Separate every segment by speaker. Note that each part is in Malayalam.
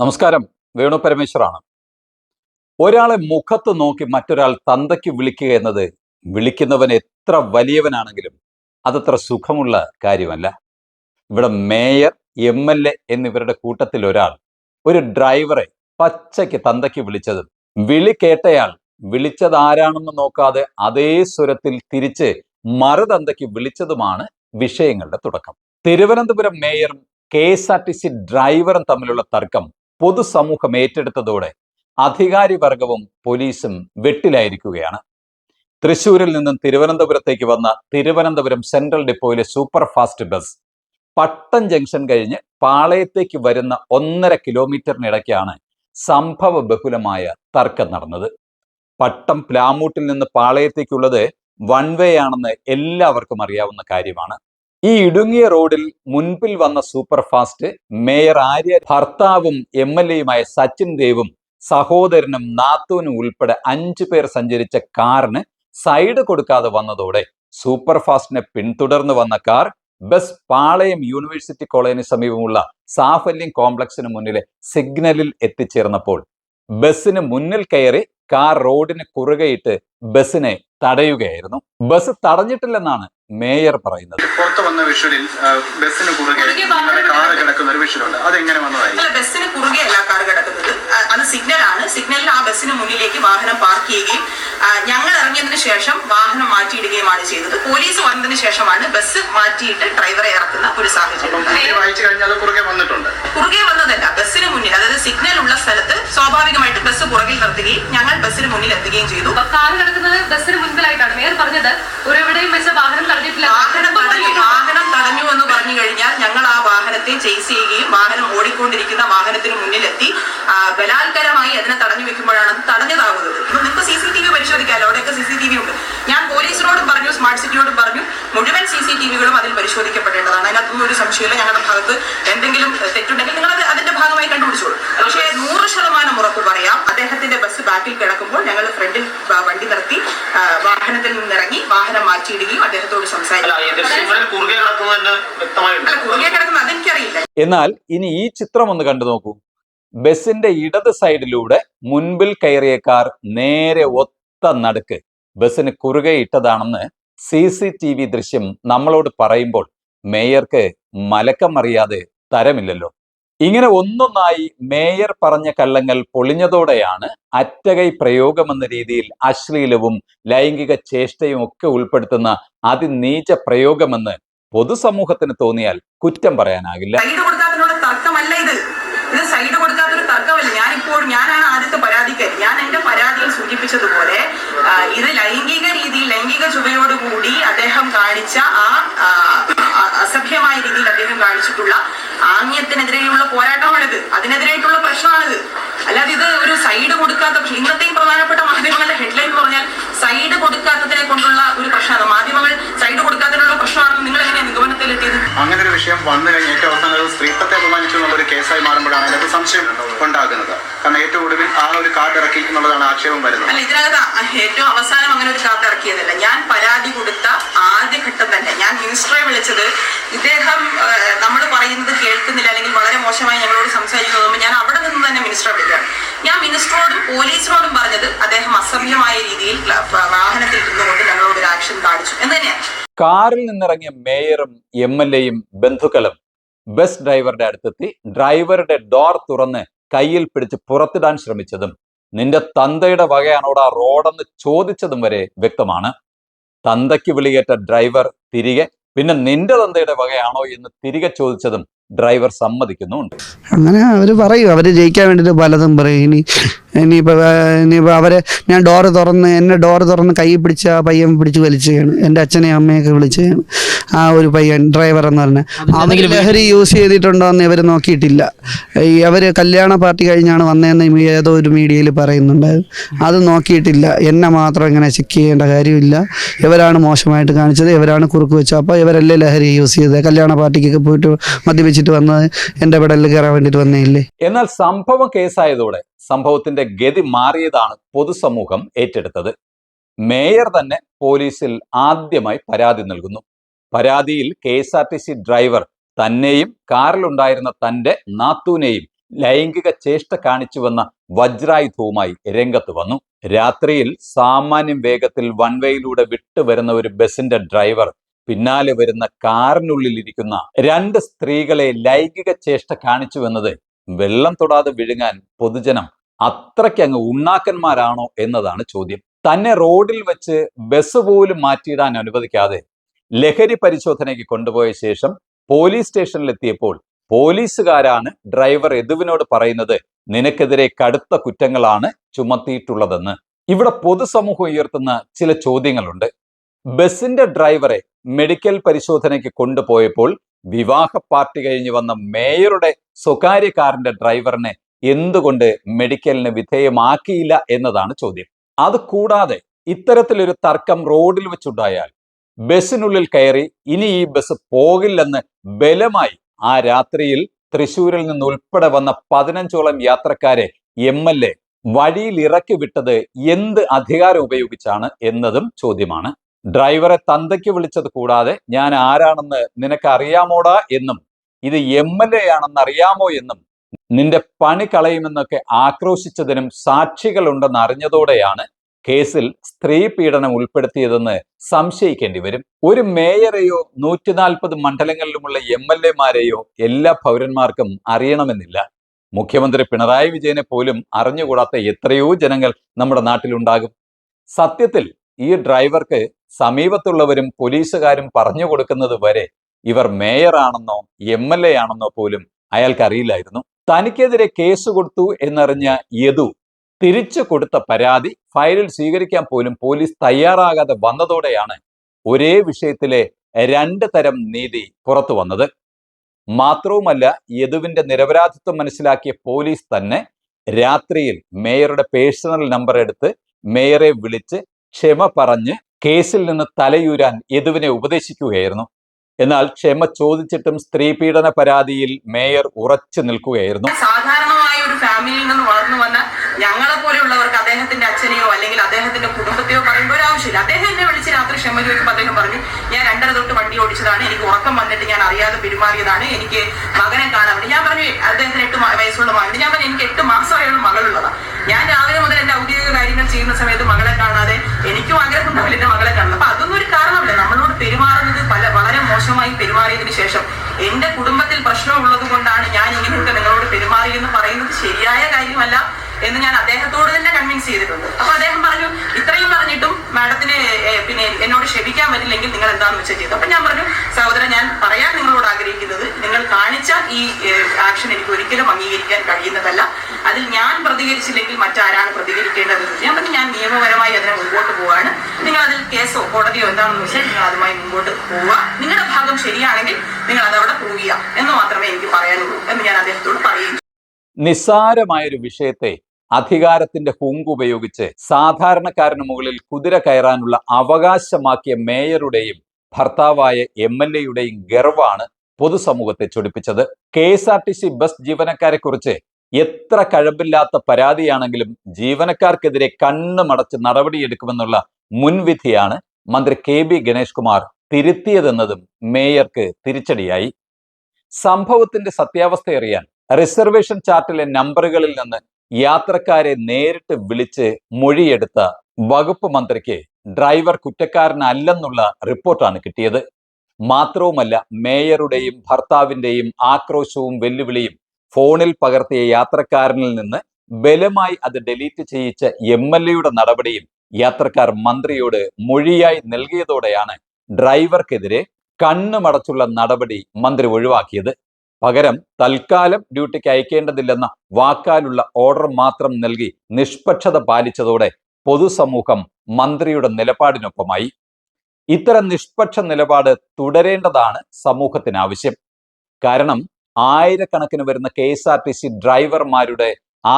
Speaker 1: നമസ്കാരം. വേണു പരമേശ്വറാണ്. ഒരാളെ മുഖത്ത് നോക്കി മറ്റൊരാൾ തന്തയ്ക്ക് വിളിക്കുക എന്നത് വിളിക്കുന്നവൻ എത്ര വലിയവനാണെങ്കിലും അതത്ര സുഖമുള്ള കാര്യമല്ല. ഇവിടെ മേയർ എം എൽ എ എന്നിവരുടെ കൂട്ടത്തിൽ ഒരാൾ ഒരു ഡ്രൈവറെ പച്ചയ്ക്ക് തന്തയ്ക്ക് വിളിച്ചതും വിളി കേട്ടയാൾ വിളിച്ചത് ആരാണെന്ന് നോക്കാതെ അതേ സ്വരത്തിൽ തിരിച്ച് മറുതന്തയ്ക്ക് വിളിച്ചതുമാണ് വിഷയങ്ങളുടെ തുടക്കം. Thiruvananthapuram മേയറും K S R T C ഡ്രൈവറും തമ്മിലുള്ള തർക്കം പൊതുസമൂഹം ഏറ്റെടുത്തതോടെ അധികാരി വർഗവും പോലീസും വെട്ടിലായിരിക്കുകയാണ്. തൃശൂരിൽ നിന്നും തിരുവനന്തപുരത്തേക്ക് വന്ന Thiruvananthapuram central ഡിപ്പോയിലെ super fast bus Pattom junction കഴിഞ്ഞ് പാളയത്തേക്ക് വരുന്ന ഒന്നര കിലോമീറ്ററിനിടയ്ക്കാണ് സംഭവ ബഹുലമായ തർക്കം നടന്നത്. പട്ടം പ്ലാമൂട്ടിൽ നിന്ന് പാളയത്തേക്കുള്ളത് വൺ വേ ആണെന്ന് എല്ലാവർക്കും അറിയാവുന്ന കാര്യമാണ്. ഈ ഇടുങ്ങിയ റോഡിൽ മുൻപിൽ വന്ന സൂപ്പർ ഫാസ്റ്റ് മേയർ ആര്യ ഭർത്താവും എം എൽ എയുമായ സച്ചിൻ ദേവും സഹോദരനും നാത്തൂനും ഉൾപ്പെടെ അഞ്ചു പേർ സഞ്ചരിച്ച കാറിന് സൈഡ് കൊടുക്കാതെ വന്നതോടെ സൂപ്പർ ഫാസ്റ്റിനെ പിന്തുടർന്ന് വന്ന കാർ ബസ് പാളയം യൂണിവേഴ്സിറ്റി കോളേജിന് സമീപമുള്ള സാഫല്യം കോംപ്ലക്സിന് മുന്നിലെ സിഗ്നലിൽ എത്തിച്ചേർന്നപ്പോൾ ബസ്സിന് മുന്നിൽ കയറി കാർ റോഡിന് കുറുകയിട്ട് ബസ്സിനെ തടയുകയായിരുന്നു. ബസ് തടഞ്ഞിട്ടില്ലെന്നാണ് മേയർ പറയുന്നത്.
Speaker 2: പുറത്തു വന്ന വിഷ്വലിൽ ആ, ബസ്സിന് കുറുകെ കാറ് കിടക്കുന്ന ഒരു വിഷ്വലുണ്ട്. അതെങ്ങനെ
Speaker 3: വന്നതായി ബസ്സിന് കുറുകെ അല്ല സിഗ്നൽ അത് സിഗ്നലാണ്. സിഗ്നലിൽ ആ ബസ്സിന് മുന്നിലേക്ക് വാഹനം പാർക്ക് ചെയ്യുകയും ഞങ്ങൾ ഇറങ്ങിയതിനു ശേഷം വാഹനം മാറ്റിയിടുകയുമാണ് ചെയ്തത്. പോലീസ് വന്നതിന് ശേഷമാണ് ബസ് മാറ്റിയിട്ട് ഡ്രൈവറെ ഇറക്കുന്ന ഒരു സാഹചര്യം
Speaker 2: അത് കുറുകെ
Speaker 3: വന്നതല്ല ബസ്സിന് മുന്നിൽ അതായത് സിഗ്നൽ ഉള്ള സ്ഥലത്ത് സ്വാഭാവികമായിട്ട് ബസ് പുറകിൽ നിർത്തുകയും ഞങ്ങൾ ബസ്സിന് മുന്നിൽ എത്തുകയും ചെയ്തു.
Speaker 4: കാർ കിടക്കുന്നത് ബസ്സിന് മുൻപിലായിട്ടാണ് മേയർ പറഞ്ഞത് ഒരെവിടെയും വെച്ച വാഹനം തടഞ്ഞിട്ടില്ല
Speaker 3: വാഹനം തടഞ്ഞു വാഹനം തടഞ്ഞു എന്ന് പറഞ്ഞു കഴിഞ്ഞാൽ ഞങ്ങൾ ആ വാഹനത്തെ ചേസ് ചെയ്യുകയും വാഹനം ഓടിക്കൊണ്ടിരിക്കുന്ന വാഹനത്തിന് മുന്നിലെത്തി ആ, ബലാത്കരമായി അതിനെ തടഞ്ഞു വെക്കുമ്പോഴാണ് അത് തടഞ്ഞതാകുന്നത് ഇപ്പൊ നിങ്ങൾക്ക് സി സി ടി വി പരിശോധിക്കാമല്ലോ അവിടെയൊക്കെ സി സി ടി വി ഉണ്ട് ഞാൻ പോലീസിനോടും സിറ്റിയോടും പറഞ്ഞു മുഴുവൻ സി സി ടി വികളും അതിൽ പരിശോധിക്കപ്പെടേണ്ടതാണ്. അതിനകത്തൊന്നും ഒരു സംശയമില്ല ഞങ്ങളുടെ ഭാഗത്ത് എന്തെങ്കിലും തെറ്റുണ്ടെങ്കിൽ നിങ്ങൾ അത് അതിന്റെ ഭാഗമായി കണ്ടുപിടിച്ചോളൂ. പക്ഷേ നൂറ് ശതമാനം ഉറപ്പ് പറയാം. അദ്ദേഹത്തിന്റെ ബസ് ബാക്കിൽ കിടക്കുമ്പോൾ ഞങ്ങൾ ഫ്രണ്ടിൽ വണ്ടി നിർത്തി വാഹനത്തിൽ നിന്നിറങ്ങി വാഹനം മാറ്റിയിടുകയും അദ്ദേഹത്തോട് സംസാരിക്കും. അതെനിക്കറിയില്ല.
Speaker 1: എന്നാൽ ഇനി ഈ ചിത്രം ഒന്ന് കണ്ടു നോക്കൂ. ബസിന്റെ ഇടത് സൈഡിലൂടെ മുൻപിൽ കയറിയ കാർ നേരെ ഒത്ത നടുക്ക് ബസ്സിന് കുറുകെ ഇട്ടതാണെന്ന് സി സി ടി വി ദൃശ്യം നമ്മളോട് പറയുമ്പോൾ മേയർക്ക് മലക്കം അറിയാതെ തരമില്ലല്ലോ. ഇങ്ങനെ ഒന്നൊന്നായി മേയർ പറഞ്ഞ കള്ളങ്ങൾ പൊളിഞ്ഞതോടെയാണ് അറ്റകൈ പ്രയോഗമെന്ന രീതിയിൽ അശ്ലീലവും ലൈംഗിക ചേഷ്ടയും ഒക്കെ ഉൾപ്പെടുത്തുന്ന അതിനീച പ്രയോഗമെന്ന് പൊതുസമൂഹത്തിന് തോന്നിയാൽ കുറ്റം പറയാനാകില്ല.
Speaker 3: ഇത്. ഇത് സൈഡ് കൊടുക്കാത്തൊരു തർക്കമല്ല. ഞാനിപ്പോൾ ഞാനാണ് ആദ്യത്തെ പരാതിക്കാരി. ഞാൻ എന്റെ പരാതിയിൽ സൂചിപ്പിച്ചതുപോലെ ഇത് ലൈംഗിക രീതിയിൽ ലൈംഗിക ചുവയോടുകൂടി അദ്ദേഹം കാണിച്ച ആ അസഭ്യമായ രീതിയിൽ അദ്ദേഹം കാണിച്ചിട്ടുള്ള ആംഗ്യത്തിനെതിരെയുള്ള പോരാട്ടമാണിത്. അതിനെതിരായിട്ടുള്ള പ്രശ്നമാണിത്. അല്ലാതെ ഇത് ഒരു സൈഡ് കൊടുക്കാത്ത പക്ഷെ ഇന്നത്തെയും പ്രധാനപ്പെട്ട മാധ്യമങ്ങളുടെ ഹെഡ്ലൈൻ എന്ന് പറഞ്ഞാൽ സൈഡ് കൊടുക്കാത്തതിനെ കൊണ്ടുള്ള ഒരു പ്രശ്നമാണ്. മാധ്യമങ്ങൾ സൈഡ് കൊടുക്കാത്തതിനുള്ള പ്രശ്നമാണെന്ന് നിങ്ങൾ എങ്ങനെയാണ് നിഗമനത്തിലെത്തിയത്?
Speaker 2: അങ്ങനെ ഒരു വിഷയം വന്നു കഴിഞ്ഞാൽ ഏറ്റവും അവസാനം സ്ത്രീത്വത്തെ കേസായി മാറുമ്പോഴാണ് അതിനകത്ത് സംശയം ഉണ്ടാകുന്നത്. കാരണം ഏറ്റവും ഒടുവിൽ ആ ഒരു കാർഡ് ഇറക്കി എന്നുള്ളതാണ് ആക്ഷേപം വരുന്നത്.
Speaker 3: അല്ല ഇതിനകത്ത് ഏറ്റവും അവസാനം അങ്ങനെ ഒരു കാർഡ് ഇറക്കിയതല്ല. ഞാൻ പരാതി കൊടുത്ത ആദ്യഘട്ടം തന്നെ. ഞാൻ മിനിസ്റ്ററെ വിളിച്ചത്. ഇദ്ദേഹം നമ്മൾ പറയുന്നത് കേൾക്കുന്നില്ല അല്ലെങ്കിൽ വളരെ മോശമായി ഞങ്ങളോട് സംസാരിക്കുന്നത് ഞാൻ അവിടെ നിന്ന് തന്നെ മിനിസ്റ്ററെ വിളിക്കാം ഞാൻ മിനിസ്റ്ററോടും പോലീസിനോടും പറഞ്ഞത് അദ്ദേഹം അസഭ്യമായ രീതിയിൽ വാഹനത്തിൽ ഇരുന്നുകൊണ്ട് ഞങ്ങളോട് ഒരു ആക്ഷൻ കാണിച്ചു എന്ന് തന്നെയാണ്.
Speaker 1: കാറിൽ നിന്നിറങ്ങിയ മേയറും എം എൽ എയും ബന്ധുക്കളും ബസ് ഡ്രൈവറുടെ അടുത്തെത്തി. ഡ്രൈവറുടെ ഡോർ തുറന്ന് കയ്യിൽ പിടിച്ച് പുറത്തിടാൻ ശ്രമിച്ചതും നിന്റെ തന്തയുടെ വകയാണോടാ റോഡെന്ന് ചോദിച്ചതും വരെ വ്യക്തമാണ്. തന്തയ്ക്ക് വിളിയേറ്റ ഡ്രൈവർ തിരികെ പിന്നെ നിന്റെ തന്തയുടെ വകയാണോ എന്ന് തിരികെ ചോദിച്ചതും ഡ്രൈവർ സമ്മതിക്കുന്നുണ്ട്
Speaker 5: അങ്ങനെ അവർ പറയും. അവർ ജയിക്കാൻ വേണ്ടിയിട്ട് പലതും പറയും. ഇനി ഇനിയിപ്പോൾ ഇനിയിപ്പോൾ അവരെ ഞാൻ ഡോറ് തുറന്ന് എന്നെ ഡോറ് തുറന്ന് കൈ പിടിച്ച ആ പയ്യൻ പിടിച്ച് വലിച്ചുകയാണ് എന്റെ അച്ഛനെയും അമ്മയൊക്കെ വിളിച്ചുകയാണ് ആ ഒരു പയ്യൻ ഡ്രൈവർ എന്ന് പറഞ്ഞാൽ അവർ ലഹരി യൂസ് ചെയ്തിട്ടുണ്ടോ എന്ന് ഇവർ നോക്കിയിട്ടില്ല. ഈ അവർ കല്യാണ പാർട്ടി കഴിഞ്ഞാണ് വന്നതെന്ന് ഏതോ ഒരു മീഡിയയിൽ പറയുന്നുണ്ടായിരുന്നു. അത് നോക്കിയിട്ടില്ല. എന്നെ മാത്രം ഇങ്ങനെ ചെക്ക് ചെയ്യേണ്ട കാര്യമില്ല. ഇവരാണ് മോശമായിട്ട് കാണിച്ചത്. ഇവരാണ് കുറുക്ക് വെച്ചത് അപ്പോൾ ഇവരല്ലേ ലഹരി യൂസ് ചെയ്തത്? കല്യാണ പാർട്ടിക്കൊക്കെ പോയിട്ട് മദ്യപിച്ചിട്ട് വന്നത് എന്റെ പെടലിൽ കയറാൻ വേണ്ടിയിട്ട് വന്നേ ഇല്ലേ
Speaker 1: എന്നാൽ സംഭവം കേസായതോടെ സംഭവത്തിന്റെ ഗതി മാറിയതാണ് പൊതുസമൂഹം ഏറ്റെടുത്തത്. മേയർ തന്നെ പോലീസിൽ ആദ്യമായി പരാതി നൽകുന്നു. പരാതിയിൽ K S R T C driver തന്നെയും കാറിലുണ്ടായിരുന്ന തന്റെ നാത്തൂനെയും ലൈംഗിക ചേഷ്ട കാണിച്ചുവെന്ന വജ്രായുധവുമായി രംഗത്ത് വന്നു. രാത്രിയിൽ സാമാന്യം വേഗത്തിൽ വൺവേയിലൂടെ വിട്ടുവരുന്ന ഒരു ബസിന്റെ ഡ്രൈവർ പിന്നാലെ വരുന്ന കാറിനുള്ളിലിരിക്കുന്ന രണ്ട് സ്ത്രീകളെ ലൈംഗിക ചേഷ്ട കാണിച്ചുവെന്നത് വെള്ളം തൊടാതെ വിഴുങ്ങാൻ പൊതുജനം അത്രയ്ക്ക് അത്രയ്ക്കങ്ങ് ഉണ്ണാക്കന്മാരാണോ എന്നതാണ് ചോദ്യം. തന്നെ റോഡിൽ വെച്ച് ബസ് പോലും മാറ്റിയിടാൻ അനുവദിക്കാതെ ലഹരി പരിശോധനയ്ക്ക് കൊണ്ടുപോയ ശേഷം പോലീസ് സ്റ്റേഷനിലെത്തിയപ്പോൾ പോലീസുകാരാണ് ഡ്രൈവർ എതുവിനോട് പറയുന്നത് നിനക്കെതിരെ കടുത്ത കുറ്റങ്ങളാണ് ചുമത്തിയിട്ടുള്ളതെന്ന്. ഇവിടെ പൊതുസമൂഹം ഉയർത്തുന്ന ചില ചോദ്യങ്ങളുണ്ട്. ബസിന്റെ ഡ്രൈവറെ മെഡിക്കൽ പരിശോധനയ്ക്ക് കൊണ്ടുപോയപ്പോൾ വിവാഹ പാർട്ടി കഴിഞ്ഞ് വന്ന മേയറുടെ സ്വകാര്യ കാറിന്റെ ഡ്രൈവറിനെ എന്തുകൊണ്ട് മെഡിക്കലിന് വിധേയമാക്കിയില്ല എന്നതാണ് ചോദ്യം. അത് കൂടാതെ ഇത്തരത്തിലൊരു തർക്കം റോഡിൽ വെച്ചുണ്ടായാൽ ബസ്സിനുള്ളിൽ കയറി ഇനി ഈ ബസ് പോകില്ലെന്ന് ബലമായി ആ രാത്രിയിൽ തൃശൂരിൽ നിന്ന് ഉൾപ്പെടെ വന്ന പതിനഞ്ചോളം യാത്രക്കാരെ എം എൽ എ വഴിയിൽ ഇറക്കി വിട്ടത് എന്ത് അധികാരം ഉപയോഗിച്ചാണ് എന്നതും ചോദ്യമാണ്. ഡ്രൈവറെ തന്തയ്ക്ക് വിളിച്ചത് കൂടാതെ ഞാൻ ആരാണെന്ന് നിനക്ക് അറിയാമോടാ എന്നും ഇത് എം എൽ എ ആണെന്ന് അറിയാമോ എന്നും നിന്റെ പണി കളയുമെന്നൊക്കെ ആക്രോശിച്ചതിനും സാക്ഷികളുണ്ടെന്ന് അറിഞ്ഞതോടെയാണ് കേസിൽ സ്ത്രീ പീഡനം ഉൾപ്പെടുത്തിയതെന്ന് സംശയിക്കേണ്ടി വരും. ഒരു മേയറെയോ നൂറ്റി നാൽപ്പത് മണ്ഡലങ്ങളിലുമുള്ള എം എൽ എമാരെയോ എല്ലാ പൗരന്മാർക്കും അറിയണമെന്നില്ല. മുഖ്യമന്ത്രി പിണറായി വിജയനെ പോലും അറിഞ്ഞുകൂടാത്ത എത്രയോ ജനങ്ങൾ നമ്മുടെ നാട്ടിലുണ്ടാകും. സത്യത്തിൽ ഈ ഡ്രൈവർക്ക് സമീപത്തുള്ളവരും പോലീസുകാരും പറഞ്ഞു കൊടുക്കുന്നത് വരെ ഇവർ മേയറാണെന്നോ എം എൽ എ ആണെന്നോ പോലും അയാൾക്കറിയില്ലായിരുന്നു. തനിക്കെതിരെ കേസ് കൊടുത്തു എന്നറിഞ്ഞ യദു തിരിച്ചു കൊടുത്ത പരാതി ഫയലിൽ സ്വീകരിക്കാൻ പോലും പോലീസ് തയ്യാറാകാതെ വന്നതോടെയാണ് ഒരേ വിഷയത്തിലെ രണ്ട് തരം നീതി പുറത്തു വന്നത്. മാത്രവുമല്ല യദുവിന്റെ നിരപരാധിത്വം മനസ്സിലാക്കിയ പോലീസ് തന്നെ രാത്രിയിൽ മേയറുടെ പേഴ്സണൽ നമ്പർ എടുത്ത് മേയറെ വിളിച്ച് ക്ഷമ പറഞ്ഞ് കേസിൽ നിന്ന് തലയൂരാൻ യദുവിനെ ഉപദേശിക്കുകയായിരുന്നു. എന്നാൽ ക്ഷമ ചോദിച്ചിട്ടും സ്ത്രീ പീഡന പരാതിയിൽ മേയർ ഉറച്ചു നിൽക്കുകയായിരുന്നു.
Speaker 3: സാധാരണമായ ഒരു ഫാമിലിയിൽ നിന്ന് വളർന്നു വന്ന ഞങ്ങളെ പോലെയുള്ളവർക്ക് അദ്ദേഹത്തിന്റെ അച്ഛനെയോ അല്ലെങ്കിൽ അദ്ദേഹത്തിന്റെ കുടുംബത്തെയോ പറയുമ്പോൾ ഒരു ആവശ്യമില്ല. അദ്ദേഹം എന്നെ വിളിച്ച് രാത്രി ക്ഷമ ചോദിക്കുമ്പോൾ അദ്ദേഹം പറഞ്ഞു ഞാൻ രണ്ടര തൊട്ട് വണ്ടി ഓടിച്ചതാണ്. എനിക്ക് ഉറക്കം വന്നിട്ട് ഞാൻ അറിയാതെ പെരുമാറിയതാണ്. എനിക്ക് മകനെ കാണാൻ ഞാൻ പറഞ്ഞു അദ്ദേഹത്തിന് എട്ട് വയസ്സുള്ള മകൻ ഞാൻ പറഞ്ഞു എനിക്ക് എട്ട് മാസമായുള്ള മകളുള്ളതാണ് ഞാൻ രാവിലെ മുതൽ ചെയ്യുന്ന സമയത്ത് മകളെ കാണാതെ എനിക്കും ആഗ്രഹം ഉണ്ടാവില്ല എന്റെ മകളെ കാണുന്നത്. അപ്പൊ അതൊന്നും ഒരു കാരണമല്ല. നമ്മളോട് പെരുമാറുന്നത് പല വളരെ മോശമായി പെരുമാറിയതിനു ശേഷം എന്റെ കുടുംബത്തിൽ പ്രശ്നമുള്ളത് കൊണ്ടാണ് ഞാൻ ഇങ്ങനെയൊക്കെ നിങ്ങളോട് പെരുമാറിയെന്ന് പറയുന്നത് ശരിയായ കാര്യമല്ല എന്ന് ഞാൻ അദ്ദേഹത്തോട് തന്നെ കൺവിൻസ് ചെയ്തിട്ടുണ്ട്. അപ്പൊ അദ്ദേഹം പറഞ്ഞു ഇത്രയും പറഞ്ഞിട്ടും മാഡത്തിന് പിന്നെ എന്നോട് ക്ഷമിക്കാൻ പറ്റില്ലെങ്കിൽ നിങ്ങൾ എന്താന്ന് വെച്ചാൽ ചെയ്തു അപ്പൊ ഞാൻ പറഞ്ഞു സഹോദരൻ ഞാൻ പറയാൻ നിങ്ങളോട് ആഗ്രഹിക്കുന്നത് നിങ്ങൾ കാണിച്ച ഈ ആക്ഷൻ എനിക്ക് ഒരിക്കലും അംഗീകരിക്കാൻ കഴിയുന്നതല്ല. അതിൽ ഞാൻ പ്രതികരിച്ചില്ലെങ്കിൽ മറ്റാരാണ് പ്രതികരിക്കേണ്ടത് ഞാൻ പറഞ്ഞു ഞാൻ നിയമപരമായി അതിനെ മുമ്പോട്ട് പോവാണ്. നിങ്ങൾ അതിൽ കേസോ കോടതിയോ എന്താണെന്ന് വെച്ചാൽ നിങ്ങൾ അതുമായി മുമ്പോട്ട് പോവുക. നിങ്ങളുടെ ഭാഗം ശരിയാണെങ്കിൽ നിങ്ങൾ അതവിടെ പ്രൂവ് ചെയ്യാം എന്ന് മാത്രമേ എനിക്ക് പറയാനുള്ളൂ എന്ന് ഞാൻ അദ്ദേഹത്തോട് പറയുന്നു
Speaker 1: നിസ്സാരമായൊരു വിഷയത്തെ അധികാരത്തിന്റെ ഹുങ്ക് ഉപയോഗിച്ച് സാധാരണക്കാരന് മുകളിൽ കുതിര കയറാനുള്ള അവകാശമാക്കിയ മേയറുടെയും ഭർത്താവായ എം എൽ എയുടെയും ഗർവാണ് പൊതുസമൂഹത്തെ ചൊടിപ്പിച്ചത്. K S R T C bus ജീവനക്കാരെ കുറിച്ച് എത്ര കഴമ്പില്ലാത്ത പരാതിയാണെങ്കിലും ജീവനക്കാർക്കെതിരെ കണ്ണു മടച്ച് നടപടിയെടുക്കുമെന്നുള്ള മുൻവിധിയാണ് മന്ത്രി കെ ബി ഗണേഷ് കുമാർ തിരുത്തിയതെന്നതും മേയർക്ക് തിരിച്ചടിയായി. സംഭവത്തിന്റെ സത്യാവസ്ഥ അറിയാൻ റിസർവേഷൻ ചാർട്ടിലെ നമ്പറുകളിൽ നിന്ന് യാത്രക്കാരെ നേരിട്ട് വിളിച്ച് മൊഴിയെടുത്ത വകുപ്പ് മന്ത്രിക്ക് ഡ്രൈവർ കുറ്റക്കാരനല്ലെന്നുള്ള റിപ്പോർട്ടാണ് കിട്ടിയത്. മാത്രവുമല്ല മേയറുടെയും ഭർത്താവിന്റെയും ആക്രോശവും വെല്ലുവിളിയും ഫോണിൽ പകർത്തിയ യാത്രക്കാരനിൽ നിന്ന് ബലമായി അത് ഡിലീറ്റ് ചെയ്യിച്ച എം എൽ എയുടെ നടപടിയും യാത്രക്കാർ മന്ത്രിയോട് മൊഴിയായി നൽകിയതോടെയാണ് ഡ്രൈവർക്കെതിരെ കണ്ണുമടച്ചുള്ള നടപടി മന്ത്രി ഒഴിവാക്കിയത്. പകരം തൽക്കാലം ഡ്യൂട്ടിക്ക് അയക്കേണ്ടതില്ലെന്ന വാക്കാലുള്ള ഓർഡർ മാത്രം നൽകി നിഷ്പക്ഷത പാലിച്ചതോടെ പൊതുസമൂഹം മന്ത്രിയുടെ നിലപാടിനൊപ്പമായി. ഇത്തരം നിഷ്പക്ഷ നിലപാട് തുടരേണ്ടതാണ് സമൂഹത്തിന് ആവശ്യം കാരണം ആയിരക്കണക്കിന് വരുന്ന K S R T C ഡ്രൈവർമാരുടെ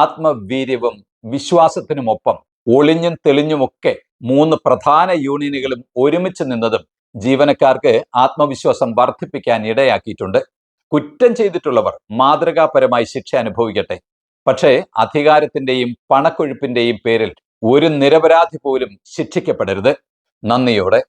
Speaker 1: ആത്മവീര്യവും വിശ്വാസത്തിനുമൊപ്പം ഒളിഞ്ഞും തെളിഞ്ഞുമൊക്കെ മൂന്ന് പ്രധാന യൂണിയനുകളും ഒരുമിച്ച് നിന്നതും ജീവനക്കാർക്ക് ആത്മവിശ്വാസം വർദ്ധിപ്പിക്കാൻ ഇടയാക്കിയിട്ടുണ്ട്. കുറ്റം ചെയ്തിട്ടുള്ളവർ മാതൃകാപരമായി ശിക്ഷ അനുഭവിക്കട്ടെ. പക്ഷേ അധികാരത്തിന്റെയും പണക്കൊഴുപ്പിന്റെയും പേരിൽ ഒരു നിരപരാധി പോലും ശിക്ഷിക്കപ്പെടരുത്. നന്ദിയോടെ